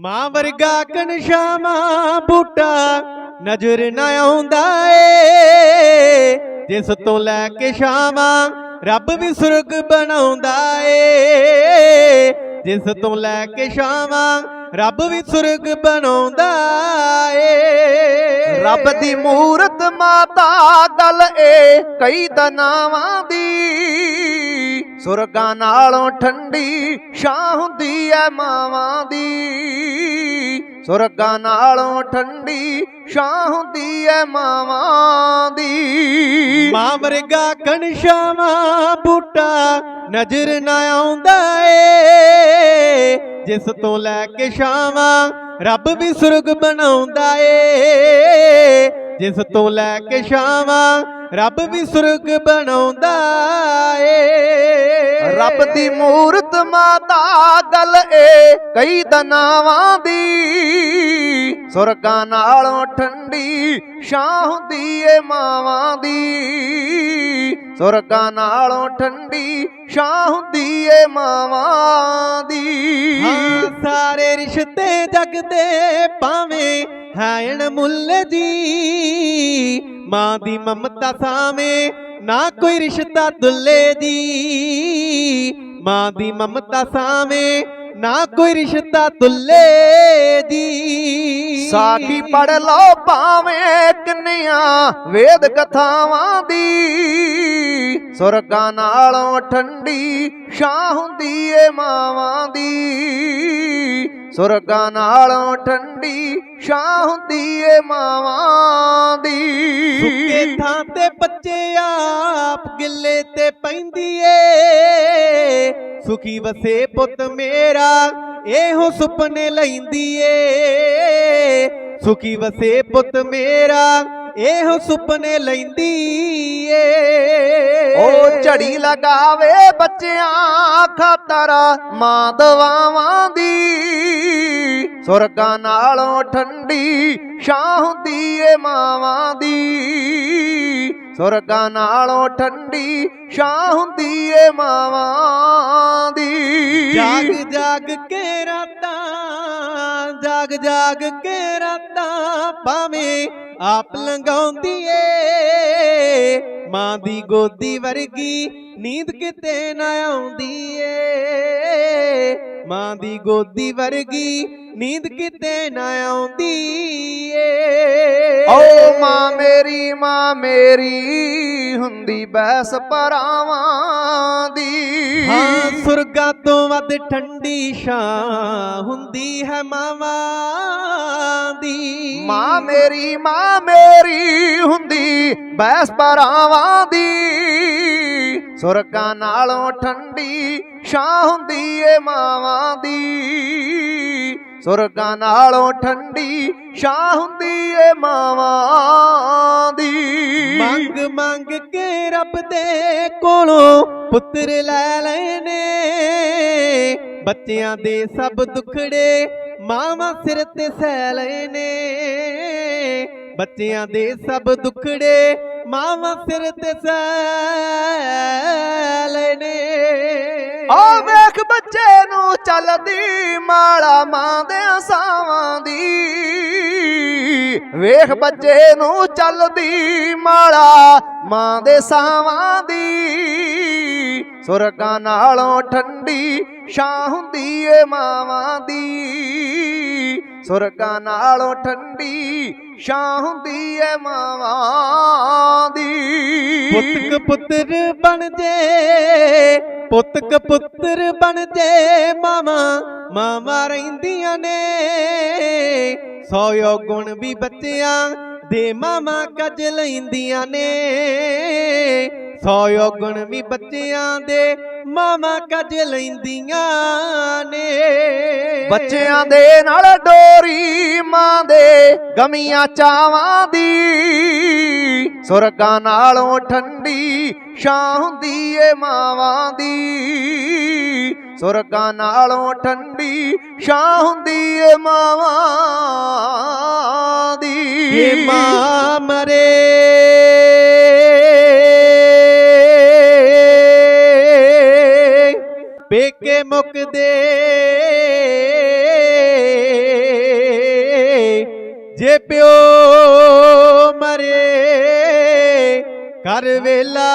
ਮਾਂ ਵਰਗਾ ਕਨਸ਼ਾਮਾ ਬੂਟਾ ਨਜ਼ਰ ਨਾ ਆਉਂਦਾ ਏ। ਜਿਸ ਤੋਂ ਲੈ ਕੇ ਸ਼ਾਮਾਂ ਰੱਬ ਵੀ ਸੁਰਗ ਬਣਾਉਂਦਾ ਏ। ਜਿਸ ਤੋਂ ਲੈ ਕੇ ਸ਼ਾਮਾਂ ਰੱਬ ਵੀ ਸੁਰਗ ਬਣਾਉਂਦਾ ਏ। ਰੱਬ ਦੀ ਮੂਰਤ ਮਾਤਾ ਦਲ ਏ, ਕਈ ਤਨਾਵਾਂ ਦੀ। ਸੁਰਗਾਂ ਨਾਲੋਂ ਠੰਡੀ ਛਾਂ ਹੁੰਦੀ ਐ ਮਾਵਾਂ ਦੀ। ਸੁਰਗਾਂ ਨਾਲੋਂ ਠੰਡੀ ਛਾਂ ਹੁੰਦੀ ਐ ਮਾਵਾਂ ਦੀ। ਮਾਂ ਵਰਗਾ ਕਨਸ਼ਾਮਾ ਬੂਟਾ ਨਜ਼ਰ ਨਾ ਆਉਂਦਾ ਏ। ਜਿਸ ਤੋਂ ਲੈ ਕੇ ਛਾਵਾਂ ਰੱਬ ਵੀ ਸੁਰਗ ਬਣਾਉਂਦਾ ਏ। ਜਿਸ ਤੋਂ ਲੈ ਕੇ ਛਾਵਾਂ ਰੱਬ ਵੀ ਸੁਰਗ ਬਣਾਉਂਦਾ ਏ। ਰੱਬ ਦੀ ਮੂਰਤ ਮਾਤਾ ਗੱਲ ਏ, ਕਈ ਦਨਾਵਾਂ ਦੀ। ਸੁਰਗਾਂ ਨਾਲੋਂ ਠੰਡੀ ਛਾਂ ਹੁੰਦੀ ਏ ਮਾਵਾਂ ਦੀ। ਸੁਰਗਾਂ ਨਾਲੋਂ ਠੰਡੀ ਛਾਂ ਹੁੰਦੀ ਏ ਮਾਵਾਂ ਦੀ। ਸਾਰੇ ਰਿਸ਼ਤੇ ਜਗ ਦੇ ਪਾਵੇਂ ਹੈ ਅਣਮੁੱਲ ਜੀ। ਮਾਂ ਦੀ ਮਮਤਾ ਸਾਵੇਂ ਨਾ ਕੋਈ ਰਿਸ਼ਤਾ ਦੁੱਲੇ ਦੀ। ਮਾਂ ਦੀ ਮਮਤਾ ਸਾਵੇਂ ਨਾ ਕੋਈ ਰਿਸ਼ਤਾ ਦੁੱਲੇ ਦੀ। ਸਾਖੀ ਪੜ ਲਓ ਭਾਵੇਂ ਕਿੰਨੀਆਂ ਵੇਦ ਕਥਾਵਾਂ ਦੀ। ਸੁਰਗਾਂ ਨਾਲੋਂ ਠੰਡੀ ਛਾਂ ਹੁੰਦੀ ਏ ਮਾਵਾਂ ਦੀ। ਸੁਰਗਾਂ ਨਾਲੋਂ ਠੰਡੀ ਛਾਂ ਹੁੰਦੀ ਏ ਮਾਵਾਂ ਦੀ। ਸੁੱਕੇ ਤੇ ਬੱਚੇ ਆਪ ਗਿੱਲੇ ਤੇ ਪੈਂਦੀ ਏ। ਸੁਖੀ ਵਸੇ ਪੁੱਤ ਮੇਰਾ, ਇਹੋ ਸੁਪਨੇ ਲੈਂਦੀ ਏ। ਸੁਖੀ ਵਸੇ ਪੁੱਤ ਮੇਰਾ ਇਹੋ ਸੁਪਨੇ ਲੈਂਦੀ ਏ। ਉਹ ਝੜੀ ਲਗਾਵੇ ਬੱਚਿਆਂ ਖਾਤਰ, ਮਾਂ ਦਵਾਵਾਂ ਦੀ। ਸੁਰਗਾਂ ਨਾਲੋਂ ਠੰਡੀ ਛਾਂ ਹੁੰਦੀ ਏ ਮਾਵਾਂ ਦੀ। ਸੁਰਗਾਂ ਨਾਲੋਂ ਠੰਡੀ ਛਾਂ ਹੁੰਦੀ ਏ ਮਾਵਾਂ ਦੀ। ਜਾਗ ਜਾਗ ਕੇ ਰਾਤਾਂ, ਜਾਗ ਜਾਗ ਕੇ ਰਾਤਾਂ ਭਾਵੇਂ ਆਪ ਲੰਗਾਉਂਦੀ ਏ। ਮਾਂ ਦੀ ਗੋਦੀ ਵਰਗੀ ਨੀਂਦ ਕਿਤੇ ਨਾ ਆਉਂਦੀ ਏ। ਮਾਂ ਦੀ ਗੋਦੀ ਵਰਗੀ ਨੀਂਦ ਕਿਤੇ ਨਾ ਆਉਂਦੀ ਏ ਓ ਮਾਂ ਮੇਰੀ ਮਾਂ ਮੇਰੀ ਹੁੰਦੀ ਬੈਸ ਪਰਾਵਾਂ ਦੀ। ਹਾਂ ਸੁਰਗਾ ਤੋਂ ਵੱਧ ਠੰਡੀ ਛਾਂ ਹੁੰਦੀ ਹੈ ਮਾਵਾਂ ਦੀ। ਮਾਂ ਮੇਰੀ ਮਾਂ ਮੇਰੀ ਹੁੰਦੀ ਬੈਸ ਪਰਾਵਾਂ ਦੀ। ਸੁਰਗਾਂ ਨਾਲੋਂ ਠੰਡੀ ਛਾਂ ਹੁੰਦੀ ਏ ਮਾਵਾਂ ਦੀ। ਸੁਰਗਾਂ ਨਾਲੋਂ ਠੰਡੀ ਛਾਂ ਹੁੰਦੀ ਏ ਮਾਵਾਂ ਦੀ। ਮੰਗ ਮੰਗ ਕੇ ਰੱਬ ਦੇ ਕੋਲੋਂ ਪੁੱਤਰ ਲੈ ਲੈਨੇ। ਬੱਚਿਆਂ ਦੇ ਸਭ ਦੁਖੜੇ ਮਾਵਾਂ ਸਿਰ ਤੇ ਸਹਿ ਲੈਨੇ। ਬੱਚਿਆਂ ਦੇ ਸਭ ਦੁਖੜੇ ਮਾਵਾਂ ਸਿਰ ਤੇ ਸਹਿ ਲੈਨੇ। ਆ ਵੇਖ ਬੱਚੇ ਨੂੰ ਚੱਲਦੀ, ਮਾਲਾ ਮਾਂ ਦੇ ਸਾਵਾਂ ਦੀ। ਵੇਖ ਬੱਚੇ ਨੂੰ ਚੱਲਦੀ, ਮਾਲਾ ਮਾਂ ਦੇ ਸਾਵਾਂ ਦੀ। ਸੁਰਗਾਂ ਨਾਲੋਂ ਠੰਡੀ ਛਾਂ ਹੁੰਦੀ ਏ ਮਾਵਾਂ ਦੀ। ਸੁਰਗਾਂ ਨਾਲੋਂ ਠੰਡੀ ਛਾਂ ਹੁੰਦੀ ਏ ਮਾਵਾਂ ਦੀ। ਪੁੱਤਕ ਪੁੱਤਰ ਬਣ ਜੇ, ਪੁੱਤਕ ਪੁੱਤਰ ਬਣ ਜੇ ਮਾਮਾ ਮਾਮਾ ਰਹਿੰਦੀਆਂ ਨੇ। ਸੌ ਗੁਣ ਵੀ ਬੱਚਿਆਂ ਦੇ ਮਾਮਾ ਕੱਜ ਲੈਂਦੀਆਂ ਨੇ। ਸੌ ਗੁਣ ਵੀ ਬੱਚਿਆਂ ਦੇ ਮਾਮਾ ਕੱਜ ਲੈਂਦੀਆਂ ਨੇ। ਬੱਚਿਆਂ ਦੇ ਨਾਲ ਡੋਰੀ ਮਾਂ ਦੇ ਗਮੀਆਂ ਚਾਵਾਂ ਦੀ। ਸੁਰਗਾਂ ਨਾਲੋਂ ਠੰਡੀ ਛਾਂ ਹੁੰਦੀ ਏ ਮਾਵਾਂ ਦੀ। ਸੁਰਗਾਂ ਨਾਲੋਂ ਠੰਡੀ ਛਾਂ ਹੁੰਦੀ ਏ ਮਾਵਾਂ ਦੀ। ਇਹ ਮਾਂ ਮਰੇ ਪੇਕੇ ਮੁਕਦੇ। ਜੇ ਪਿਓ ਮਰੇ ਕਰ ਵੇਲਾ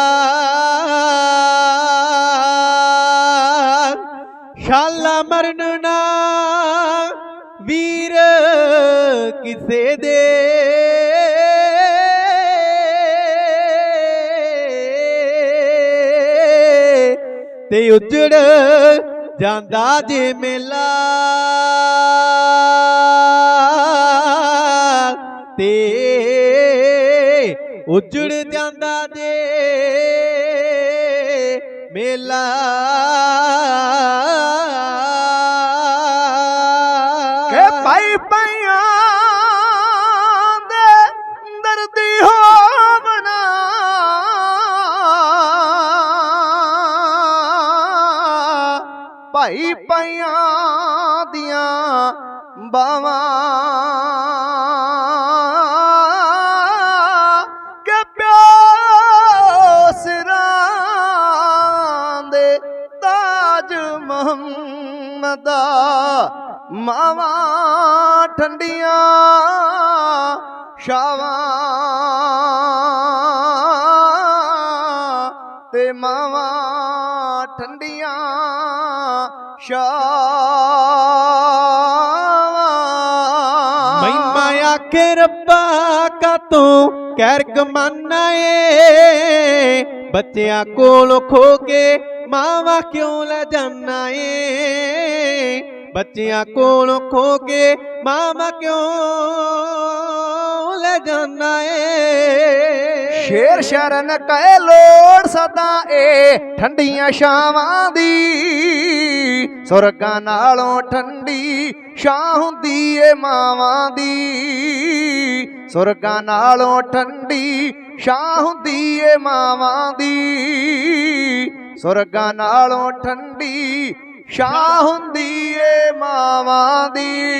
ਕਿਸੇ ਦੇ। ਤੇ ਉਜੜ ਜਾਂਦਾ ਜੇ ਮੇਲਾ। ਤੇ ਉਜੜ ਜਾਂਦਾ ਜੇ ਮੇਲਾ। ਕਿ ਭਾਈ ਪਈਆਂ ਭਾਈ ਪਈਆਂ ਦੀਆਂ ਬਾਵਾਂ। ਕਿ ਪਿਓ ਸਿਰਾਂ ਦੇ ਤਾਜ ਮੁਹੰਮਦਾ ਮਾਵਾਂ ਠੰਡੀਆਂ ਸ਼ਾਵਾਂ ਤੇ ਮਾਵਾਂ ਠੰਡੀਆਂ ਸ਼ਾਵਾਂ। ਮਹਿਮਾ ਆਖੇ, ਰੱਬਾ, ਕਾ ਤੂੰ ਕਹਿਰ ਕਮਾਨਾ ਏ? ਬੱਚਿਆਂ ਕੋਲ ਖੋ ਕੇ ਮਾਵਾ ਕਿਉਂ ਲੈ ਜਾਨਾ ਏ? ਬੱਚਿਆਂ ਕੋਲ ਖੋ ਕੇ ਮਾਵਾ ਕਿਉਂ ਲੈ ਏ ਸ਼ੇਰ ਸ਼ਰਨ ਕਹਿ ਲੋੜ ਸਦਾ ਏ, ਠੰਡੀਆਂ ਛਾਵਾਂ ਦੀ। ਸੁਰਗਾਂ ਨਾਲੋਂ ਠੰਡੀ ਸ਼ਾਹ ਹੁੰਦੀ ਏ ਮਾਵਾਂ ਦੀ। ਸੁਰਗਾਂ ਨਾਲੋਂ ਠੰਡੀ ਸ਼ਾਹ ਹੁੰਦੀ ਏ ਮਾਵਾਂ ਦੀ। ਸੁਰਗਾਂ ਨਾਲੋਂ ਠੰਡੀ ਸ਼ਾਹ ਹੁੰਦੀ ਏ ਮਾਵਾਂ ਦੀ।